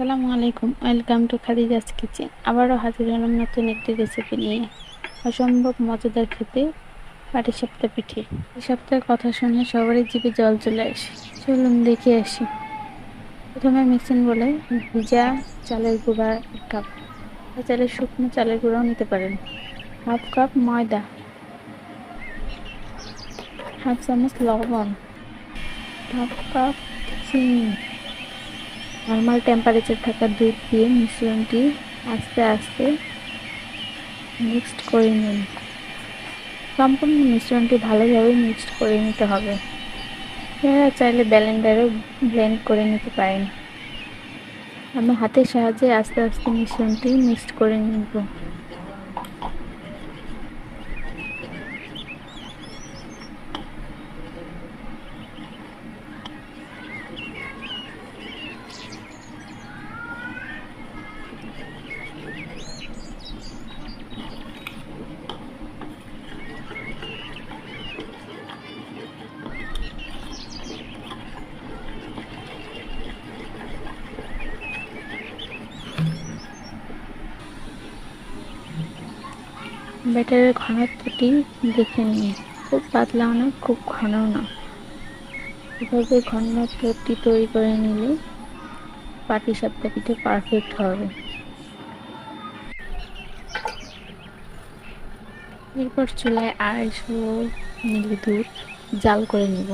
আসসালামু আলাইকুম। Welcome to Khadija's kitchen আবারও হাজির হলাম নতুন একটি রেসিপি নিয়ে। অসম্ভব মজাদার খেতে পাটি সপ্তাহ পিঠে। এই সপ্তাহের কথা শুনে সবারই জিভে জল চলে আসে। চলুন দেখে আসি। প্রথমে মিক্সিং বলে ভিজা চালের গুঁড়া এক কাপ চাইলে শুকনো চালের গুঁড়াও নিতে পারেন। হাফ কাপ ময়দা। হাফ চামচ লবণ। হাফ কাপ চিনি। নর্মাল টেম্পারেচার থাকা দুধ দিয়ে মিশ্রণটি আস্তে আস্তে মিক্সড করে নিন। সম্পূর্ণ মিশ্রণটি ভালোভাবে মিক্সড করে নিতে হবে। এরা চাইলে ব্যালেন্ডারেও ব্লেন্ড করে নিতে পারেন। আমি হাতের সাহায্যে আস্তে আস্তে মিশ্রণটি মিক্সড করে নিব। ব্যাটারের ঘনত্বটি দেখে নিন। খুব পাতলাও না, খুব ঘনও না। এভাবে ঘনত্বটি তৈরি করে নিলে পাটি সাপটা পিঠে পারফেক্ট হবে। এরপর চুলায় আড়াইশো মিলি দুধ জাল করে নিব।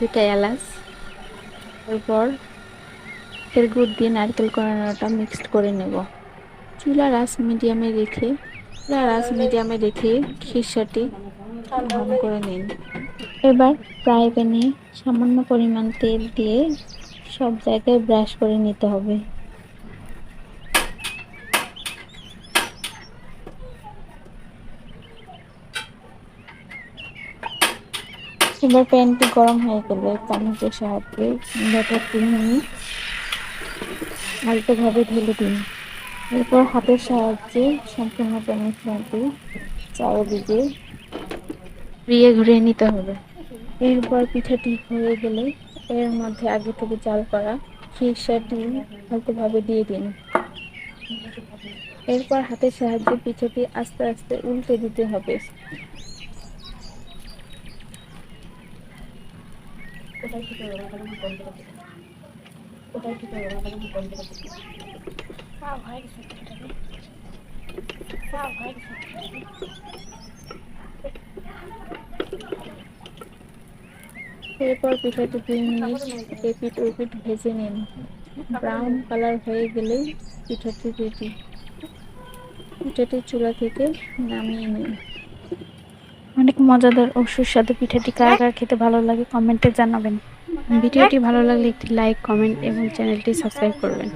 দুটা এলাচ। এরপর তেল গুড় দিয়ে নারকেল করানোটা মিক্সড করে নেব। চুলা রাস মিডিয়ামে রেখে রাস মিডিয়ামে রেখে খিরসাটি ঘন করে নিন। এবার ফ্রাই প্যানে সামান্য পরিমাণ তেল দিয়ে সব জায়গায় ব্রাশ করে নিতে হবে। এবার প্যানটি গরম হয়ে গেলে চামচের সাহায্যে ব্যাটারটি নিয়ে আলতোভাবে ঢেলে দিন। এরপর হাতের সাহায্যে সম্পূর্ণ মিশ্রণটি চারিদিকে ঘুরিয়ে ঘুরিয়ে নিতে হবে। এরপর পিঠাটি হয়ে গেলে এর মধ্যে আগে থেকে চাল করা খিরসাটি হালকাভাবে দিয়ে দিন। এরপর হাতের সাহায্যে পিঠাটি আস্তে আস্তে উল্টে দিতে হবে। এরপর পিঠাটি দুই মিনিট এপিট ওপিট ভেজে নিন। ব্রাউন কালার হয়ে গেলেই পিঠাটি রেডি পিঠাটি চুলা থেকে নামিয়ে নিন। অনেক মজাদার ও সুস্বাদু পিঠাটি। কার কার খেতে ভালো লাগে কমেন্টে জানাবেন। ভিডিওটি ভালো লাগলে একটি লাইক কমেন্ট এবং চ্যানেলটি সাবস্ক্রাইব করবেন।